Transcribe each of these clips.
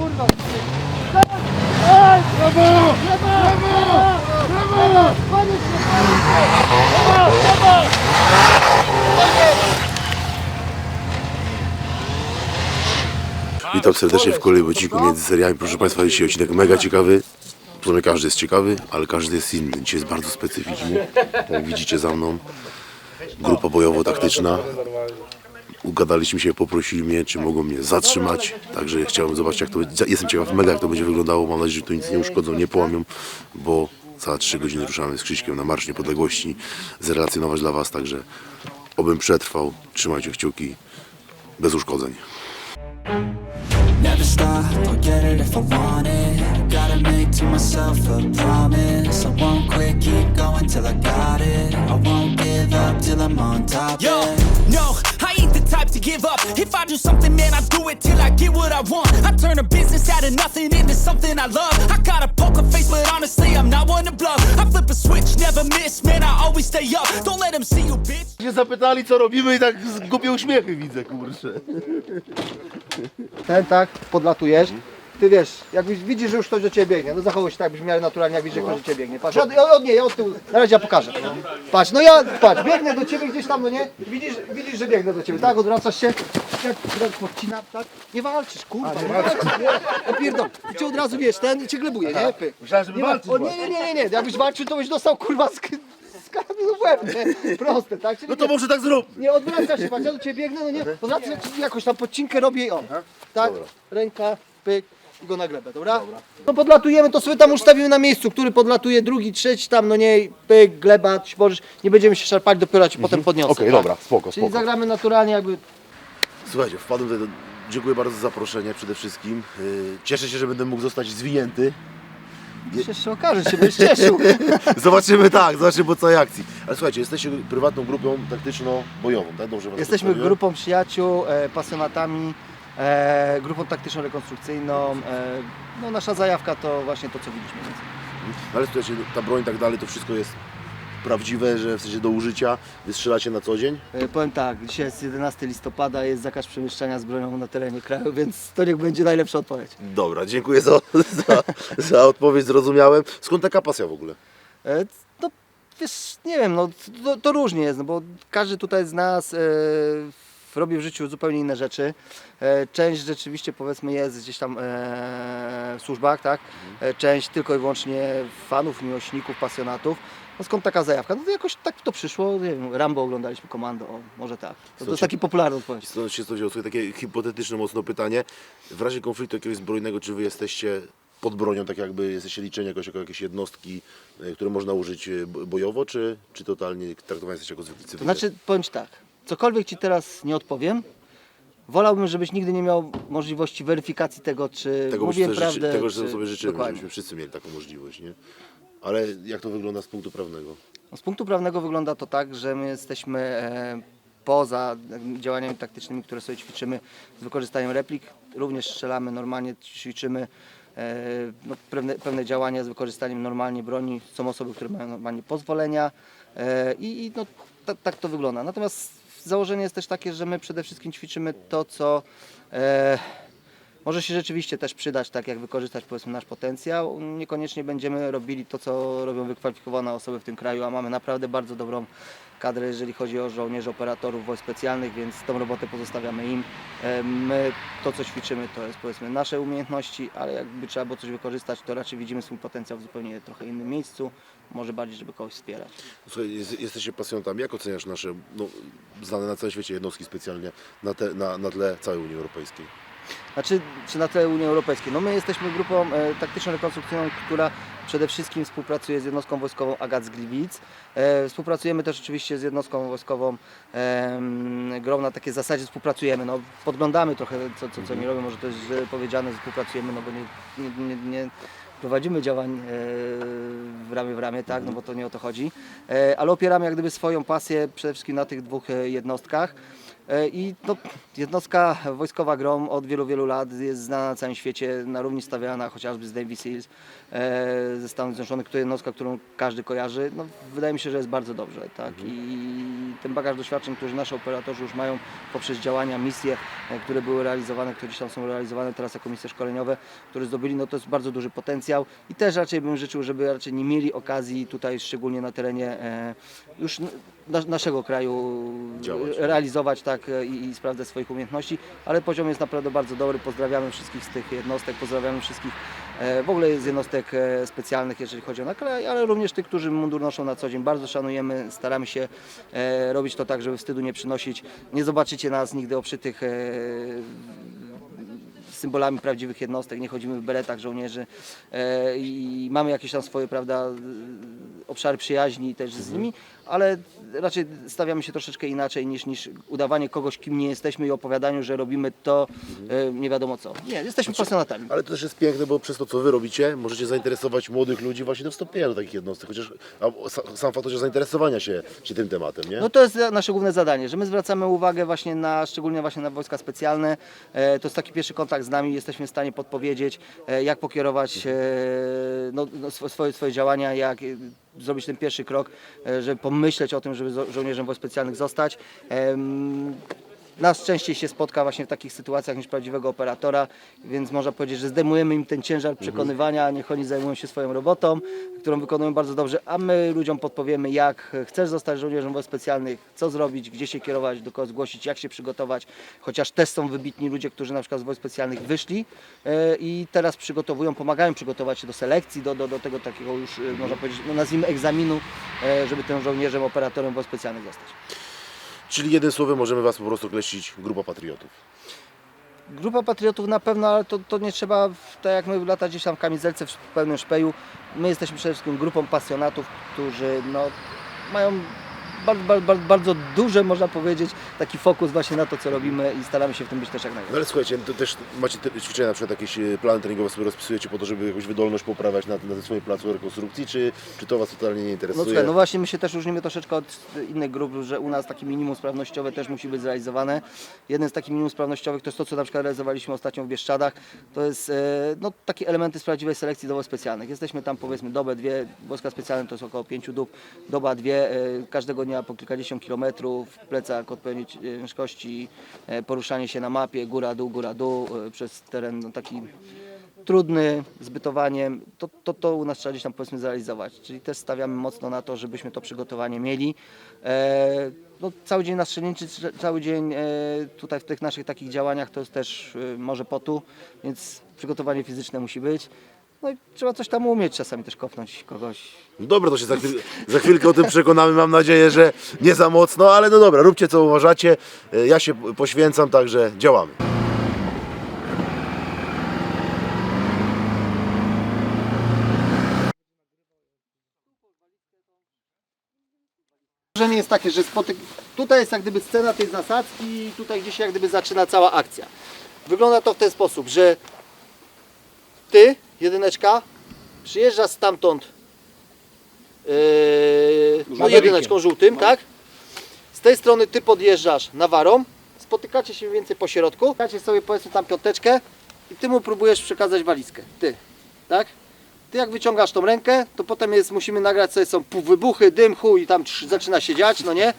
kurwa! Brawo! Brawo! Brawo! Się! Brawo! Brawo! Witam serdecznie w kolejnym odcinku między seriami. Proszę Państwa, dzisiaj odcinek mega ciekawy. W sumie każdy jest ciekawy, ale każdy jest inny. Dzisiaj jest bardzo specyficzny. Jak widzicie za mną, grupa bojowo-taktyczna. Ugadaliśmy się, poprosili mnie, czy mogą mnie zatrzymać. Także chciałem zobaczyć, jak to będzie. Jestem ciekaw mega, jak to będzie wyglądało. Mam nadzieję, że tu nic nie uszkodzą, nie połamią, bo za 3 godziny ruszamy z Krzyśkiem na Marsz Niepodległości. Zrelacjonować dla Was, także obym przetrwał. Trzymajcie kciuki bez uszkodzeń. Never stop, I'll get it if I want it Gotta make to myself a promise I won't quit, keep going till I got it I won't give up till I'm on top, Yo, no, to give up. If I do something, man, I do it till I get what I want. I turn a business out of nothing into something I love. I got a poker face, but honestly, I'm not one to bluff. I flip a switch, never miss, man, I always stay up. Don't let them see you, bitch. Mnie zapytali co robimy i tak głupie uśmiechy widzę, kurczę. Ten tak, podlatujesz. Ty wiesz, jak widzisz- że już ktoś do ciebie biegnie, no zachowuj się tak, byś w miarę naturalnie, jak widzisz, że ktoś do ciebie biegnie. Patrz, od, od nie, ja od tyłu, na razie ja pokażę. Patrz, no ja, patrz, biegnę do ciebie gdzieś tam, no nie? Widzisz, widzisz, że biegnę do ciebie, tak? Odwracasz się, jak jak podcinam, tak? Nie walczysz, kurwa, nie walczysz, nie? Opierdol, cię od razu, wiesz, ten i cię glebuje, nie? Pyk. Myślałem, żeby Nie, walczyć o, nie, nie, nie, nie, nie, jakbyś walczył, to byś dostał, kurwa, karabinu w łeb, nie? Proste, tak? Czyli No to może tak zrób. nie odwraca się, patrz, ja do ciebie biegnę, no nie, odwraca się, jakoś tam podcinkę robię i on. Tak, ręka, pyk i go na glebę, dobra? No podlatujemy, to sobie tam ustawimy na miejscu, który podlatuje, drugi, trzeci tam, no nie, pyk, gleba, możesz, nie będziemy się szarpać, dopiero ci potem podniosę. Okej, tak? dobra, spoko, Czyli spoko. zagramy naturalnie jakby, Słuchajcie, wpadłem tutaj do... Dziękuję bardzo za zaproszenie przede wszystkim. Yy, Cieszę się, że będę mógł zostać zwinięty. jeszcze się okaże, się będziesz cieszył. Zobaczymy tak, zobaczymy po całej akcji. Ale słuchajcie, jesteście prywatną grupą taktyczno-bojową, tak? Dobrze was Jesteśmy grupą przyjaciół, e, pasjonatami, e, grupą taktyczną rekonstrukcyjną, e, no nasza zajawka to właśnie to, co widzieliśmy. No Ale słuchajcie, ta broń i tak dalej, to wszystko jest prawdziwe, że w sensie do użycia wystrzelacie na co dzień. E, Powiem tak, dzisiaj jest 11 listopada, jest zakaz przemieszczania z bronią na terenie kraju, więc to niech będzie najlepsza odpowiedź. Dobra, dziękuję za, za, za odpowiedź, zrozumiałem. Skąd taka pasja w ogóle? E, No wiesz, nie wiem, no to, to różnie jest, no bo każdy tutaj z nas e, robi w życiu zupełnie inne rzeczy. E, część rzeczywiście powiedzmy jest gdzieś tam e, w służbach, tak? E, część tylko i wyłącznie fanów, miłośników, pasjonatów. No skąd taka zajawka? No to jakoś tak to przyszło, nie wiem, Rambo oglądaliśmy, Komando, o, może tak. To, to jest taki popularny odpowiedź. Stąd się to wzięło. Słuchaj, takie hipotetyczne mocno pytanie. W razie konfliktu jakiegoś zbrojnego, czy wy jesteście pod bronią, tak jakby jesteście liczeni jakoś jako jakieś jednostki, które można użyć bo- bojowo, czy, czy totalnie traktowani jesteście jako zwykli To cywile? znaczy, powiem Ci tak, cokolwiek Ci teraz nie odpowiem, wolałbym, żebyś nigdy nie miał możliwości weryfikacji tego, czy tego, mówiłem sobie życzy, prawdę, tego, że czy... sobie życzymy, Dokładnie. żebyśmy wszyscy mieli taką możliwość, nie? Ale jak to wygląda z punktu prawnego? No, Z punktu prawnego wygląda to tak, że my jesteśmy e, poza działaniami taktycznymi, które sobie ćwiczymy z wykorzystaniem replik, również strzelamy normalnie, ćwiczymy e, no, pewne, pewne działania z wykorzystaniem normalnie broni. Są osoby, które mają normalnie pozwolenia e, i, no, ta, tak to wygląda. Natomiast założenie jest też takie, że my przede wszystkim ćwiczymy to, co e, może się rzeczywiście też przydać, tak jak wykorzystać powiedzmy nasz potencjał. Niekoniecznie będziemy robili to, co robią wykwalifikowane osoby w tym kraju, a mamy naprawdę bardzo dobrą kadrę, jeżeli chodzi o żołnierzy, operatorów wojsk specjalnych, więc tą robotę pozostawiamy im. E, My to, co ćwiczymy, to jest powiedzmy nasze umiejętności, ale jakby trzeba było coś wykorzystać, to raczej widzimy swój potencjał w zupełnie trochę innym miejscu, może bardziej, żeby kogoś wspierać. Słuchaj, jest, jesteście pasjonatami. Jak oceniasz nasze, no, znane na całym świecie jednostki specjalnie na, te, na, na tle całej Unii Europejskiej? Znaczy, czy na tle Unii Europejskiej? No my jesteśmy grupą e, taktyczną rekonstrukcyjną, która przede wszystkim współpracuje z jednostką wojskową Agat z Gliwic. E, współpracujemy też oczywiście z jednostką wojskową e, grą na takiej zasadzie współpracujemy. No, podglądamy trochę co, co, co oni robią, może to jest źle powiedziane, współpracujemy, no bo nie, nie, nie, nie prowadzimy działań e, w ramię w ramię, tak, no bo to nie o to chodzi. E, ale opieramy jak gdyby swoją pasję przede wszystkim na tych dwóch e, jednostkach. E, I no, jednostka wojskowa GROM od wielu, wielu lat jest znana na całym świecie, na równi stawiana chociażby z Navy Seals e, ze Stanów Zjednoczonych, to jednostka, którą każdy kojarzy. No, wydaje mi się, że jest bardzo dobrze. Tak? I ten bagaż doświadczeń, który nasi operatorzy już mają poprzez działania, misje, e, które były realizowane, które gdzieś tam są realizowane teraz jako misje szkoleniowe, które zdobyli, no to jest bardzo duży potencjał i też raczej bym życzył, żeby raczej nie mieli okazji tutaj, szczególnie na terenie e, już na, naszego kraju Działać. realizować tak e, i, i sprawdzać swoich umiejętności, ale poziom jest naprawdę bardzo dobry. Pozdrawiamy wszystkich z tych jednostek, pozdrawiamy wszystkich e, w ogóle z jednostek e, specjalnych, jeżeli chodzi o na kraj, ale również tych, którzy mundur noszą na co dzień. Bardzo szanujemy, staramy się robić to tak, żeby wstydu nie przynosić. Nie zobaczycie nas nigdy oprzytych e, symbolami prawdziwych jednostek, nie chodzimy w beretach żołnierzy i mamy jakieś tam swoje, prawda, obszary przyjaźni też z nimi, ale raczej stawiamy się troszeczkę inaczej niż, niż udawanie kogoś, kim nie jesteśmy i opowiadaniu, że robimy to e, nie wiadomo co. Nie, jesteśmy pasjonatami. Ale to też jest piękne, bo przez to, co wy robicie, możecie zainteresować młodych ludzi właśnie do wstąpienia do takich jednostek, chociaż a, sa- sam fakt chociaż zainteresowania się, się tym tematem, nie? No to jest nasze główne zadanie, że my zwracamy uwagę właśnie na, szczególnie właśnie na wojska specjalne. E, To jest taki pierwszy kontakt z nami, jesteśmy w stanie podpowiedzieć, e, jak pokierować e, no, no, swo- swoje, swoje działania, jak e, zrobić ten pierwszy krok, e, żeby pomyśleć o tym, żeby żołnierzem wojsk specjalnych zostać. Nas częściej się spotka właśnie w takich sytuacjach niż prawdziwego operatora, więc można powiedzieć, że zdejmujemy im ten ciężar przekonywania, niech oni zajmują się swoją robotą, którą wykonują bardzo dobrze, a my ludziom podpowiemy, jak chcesz zostać żołnierzem wojsk specjalnych, co zrobić, gdzie się kierować, do kogo zgłosić, jak się przygotować, chociaż też są wybitni ludzie, którzy na przykład z wojsk specjalnych wyszli e, i teraz przygotowują, pomagają przygotować się do selekcji, do, do, do tego takiego już, e, można powiedzieć, no nazwijmy egzaminu, e, żeby tym żołnierzem, operatorem wojsk specjalnych zostać. Czyli jednym słowem możemy was po prostu określić grupa patriotów. Grupa patriotów na pewno, ale to, to nie trzeba, tak jak my latać gdzieś tam w kamizelce w pełnym szpeju. My jesteśmy przede wszystkim grupą pasjonatów, którzy no, mają bardzo, bardzo, bardzo duże, można powiedzieć, taki fokus właśnie na to, co robimy i staramy się w tym być też jak No najlepszy. ale słuchajcie, to też macie te ćwiczenia, na przykład jakieś e, plany treningowe sobie rozpisujecie po to, żeby jakąś wydolność poprawiać na, na swoim placu rekonstrukcji, czy, czy to was totalnie nie No, interesuje? słuchaj, no właśnie my się też różnimy troszeczkę od innych grup, że u nas takie minimum sprawnościowe też musi być zrealizowane. Jeden z takich minimum sprawnościowych to jest to, co na przykład realizowaliśmy ostatnio w Bieszczadach. To jest e, no, takie elementy z prawdziwej selekcji do wojsk specjalnych. Jesteśmy tam powiedzmy dobę, dwie, wojska specjalne to jest około pięciu dób, doba, dwie, e, każdego dnia po kilkadziesiąt kilometrów, plecak odpowiedniej ciężkości, e, poruszanie się na mapie, góra, dół, góra, dół, e, przez teren no, taki trudny z bytowaniem, to, to, to u nas trzeba gdzieś tam powiedzmy zrealizować. Czyli też stawiamy mocno na to, żebyśmy to przygotowanie mieli. E, no, cały dzień na strzelnicy, trze- cały dzień e, tutaj w tych naszych takich działaniach to jest też e, może potu, więc przygotowanie fizyczne musi być. No i trzeba coś tam umieć, czasami też kopnąć kogoś. No Dobra, to się za, chwil, za chwilkę o tym przekonamy, mam nadzieję, że nie za mocno, ale no dobra, róbcie co uważacie, E, ja się poświęcam, także działamy. Założenie jest takie, że spotyk... tutaj jest jak gdyby scena tej zasadzki i tutaj gdzieś jak gdyby zaczyna cała akcja. Wygląda to w ten sposób, że ty, jedyneczka, przyjeżdżasz stamtąd yy, no jedyneczką żółtym, tak? Z tej strony ty podjeżdżasz nawarą, spotykacie się więcej po środku, spotykacie sobie powiedzmy tam piąteczkę i ty mu próbujesz przekazać walizkę, ty, tak? Ty jak wyciągasz tą rękę, to potem jest, musimy nagrać sobie, są wybuchy, dym, chuj i tam trz- zaczyna się dziać, no nie?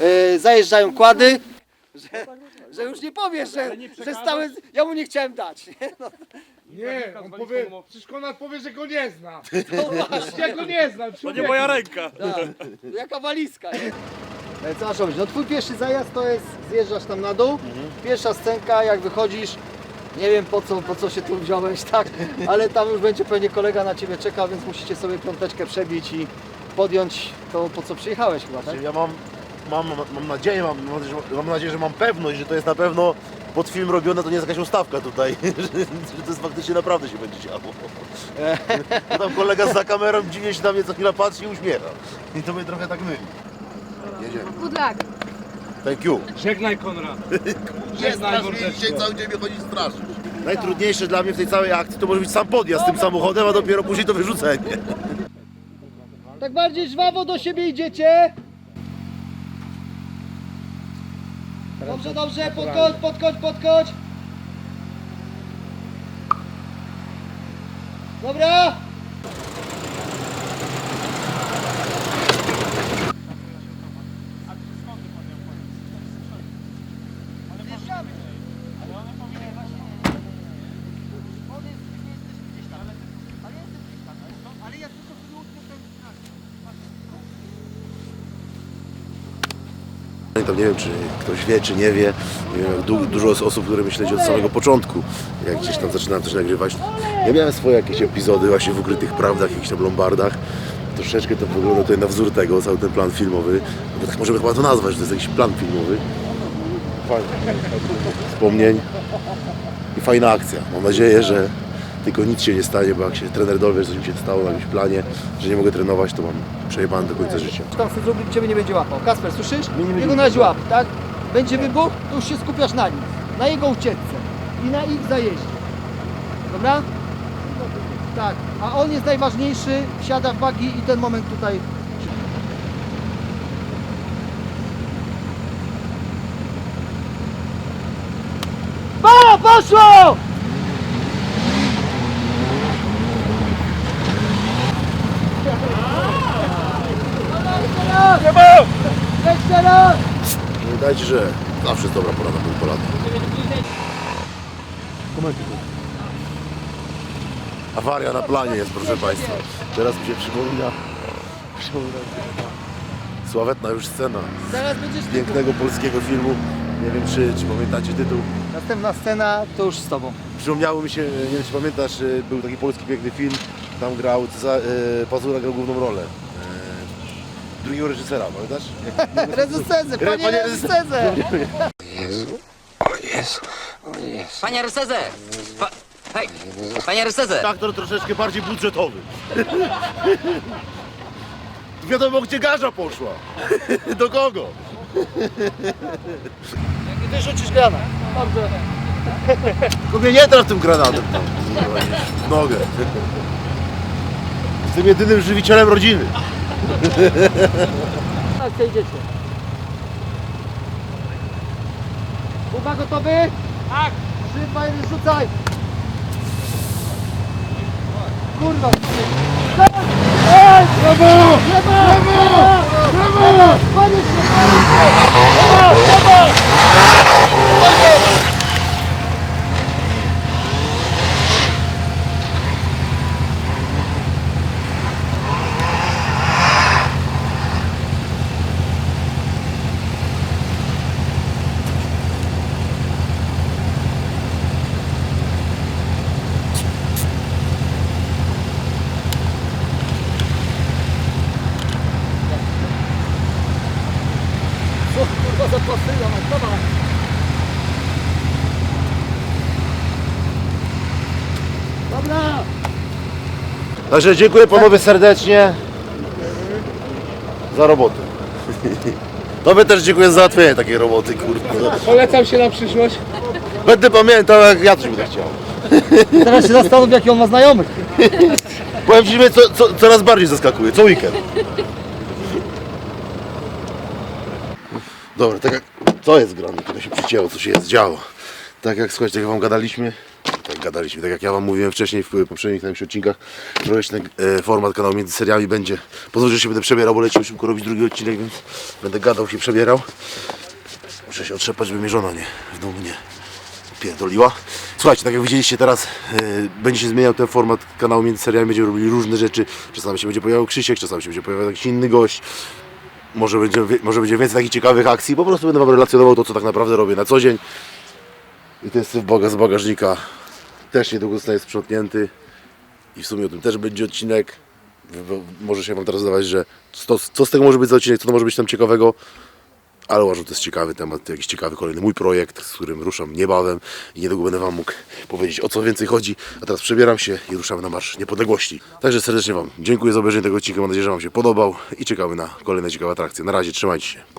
Yy, zajeżdżają kłady, że, że już nie powiesz, że, że stałe, ja mu nie chciałem dać, nie? No, Nie, on powie, przecież Konrad powie, że go nie zna. no właśnie. Ja go nie znam, To nie moja ręka. Tak, jaka walizka, nie? E, Co masz robić? No twój pierwszy zajazd to jest, zjeżdżasz tam na dół, pierwsza scenka, jak wychodzisz, nie wiem po co, po co się tu wziąłeś, tak, ale tam już będzie pewnie kolega na Ciebie czekał, więc musicie sobie piąteczkę przebić i podjąć to, po co przyjechałeś chyba, tak? Ja mam, mam, mam nadzieję, mam, mam, nadzieję, że- mam nadzieję, że mam pewność, że to jest na pewno pod film robione, to nie jest jakaś ustawka tutaj, że, że to jest faktycznie naprawdę się będzie działo. Bo tam kolega za kamerą dziwnie się na mnie co chwila patrzy i uśmiecha. I to mnie trochę tak myli. Jedziemy. Good luck. Thank you. Żegnaj Konrad. Żegnaj mordeczko. cały dzień mnie chodzi straszyć. Najtrudniejsze dla mnie w tej całej akcji to może być sam podjazd z tym samochodem, a dopiero później to wyrzucenie. Tak bardziej żwawo do siebie idziecie. Dobrze, dobrze, podchodź, podchodź, podchodź. Dobra. Nie wiem, czy ktoś wie, czy nie wie. Du- dużo os- osób, które śledzi od samego początku, jak gdzieś tam zaczynałem coś nagrywać. Ja miałem swoje jakieś epizody właśnie w ukrytych prawdach, jakichś tam lombardach. Troszeczkę to wygląda tutaj na wzór tego, cały ten plan filmowy. No tak możemy chyba to nazwać, że to jest jakiś plan filmowy. Fajny. Wspomnień i fajna akcja. Mam nadzieję, że tylko nic się nie stanie, bo jak się trener dowie, że mi się stało na jakimś planie, że nie mogę trenować, to mam przejebane do końca życia. tam chce zrobić, ciebie nie będzie łapał. Kasper, słyszysz? Jego na razie łap, tak? Będzie wybuch, to już się skupiasz na nim. Na jego ucieczce i na ich zajeździe. Dobra? Tak, a on jest najważniejszy, wsiada w bagi i ten moment tutaj Ba, poszło! Jeszcze raz! Pamiętajcie, że zawsze jest dobra pora na pół polany. Awaria na planie jest, proszę Państwa. Teraz mi się przypomina. przypomina Sławetna już scena Zaraz będziesz ty. pięknego polskiego filmu. Nie wiem, czy, czy pamiętacie tytuł. Następna scena to już z tobą. Przypomniało mi się, nie wiem, czy pamiętasz, y, był taki polski piękny film. Tam grał, y, Pazura grał główną rolę. Drugiego reżysera, pamiętasz? Rezyscenze, panie Panie rezyscenze! Panie Rycerze! Pa... Hej! Panie Rycerze! aktor troszeczkę bardziej budżetowy. Wiadomo, gdzie garza poszła. Do kogo? I ty rzucisz granat. Dobrze. Tylko mnie nie traf tym granatem. tam. W nogę. Jestem jedynym żywicielem rodziny. Tak, co idziecie. Kuba gotowy? Tak. Jeden, rzucaj. Kurwa. Ej! Brawo! Brawo! Brawo! Brawo! Się, brawo! Brawo! Także dziękuję panowie serdecznie za robotę. Tobie też dziękuję za załatwienie takiej roboty, kurwa. Polecam się na przyszłość. Będę pamiętał, jak ja coś będę chciał. Teraz się zastanów, jaki on ma znajomych. Powiem Ci, że mnie co, co, coraz bardziej zaskakuje, co weekend. Dobra, tak jak... Co jest grane? To się przycięło, co się jest działo. Tak jak, słuchajcie, tak jak Wam gadaliśmy, tak gadaliśmy, tak jak ja Wam mówiłem wcześniej w poprzednich najlepszych odcinkach, trochę ten e, format kanału między seriami będzie, pozwolę, że się będę przebierał, bo lecimy szybko robić drugi odcinek, więc będę gadał, się przebierał. Muszę się otrzepać, żeby mnie żona nie, w domu nie pierdoliła. Słuchajcie, tak jak widzieliście teraz, e, będzie się zmieniał ten format kanału między seriami, będziemy robili różne rzeczy. Czasami się będzie pojawiał Krzysiek, czasami się będzie pojawiał jakiś inny gość. Może będzie, może będzie więcej takich ciekawych akcji. Po prostu będę Wam relacjonował to, co tak naprawdę robię na co dzień. I ten syf boga z bagażnika też niedługo zostanie sprzątnięty. I w sumie o tym też będzie odcinek. Może się Wam teraz zdawać, że co, co z tego może być za odcinek, co to może być tam ciekawego. Ale uważam, że to jest ciekawy temat, jakiś ciekawy kolejny mój projekt, z którym ruszam niebawem i niedługo będę Wam mógł powiedzieć o co więcej chodzi. A teraz przebieram się i ruszamy na Marsz Niepodległości. Także serdecznie Wam dziękuję za obejrzenie tego odcinka, mam nadzieję, że Wam się podobał i czekamy na kolejne ciekawe atrakcje. Na razie, trzymajcie się.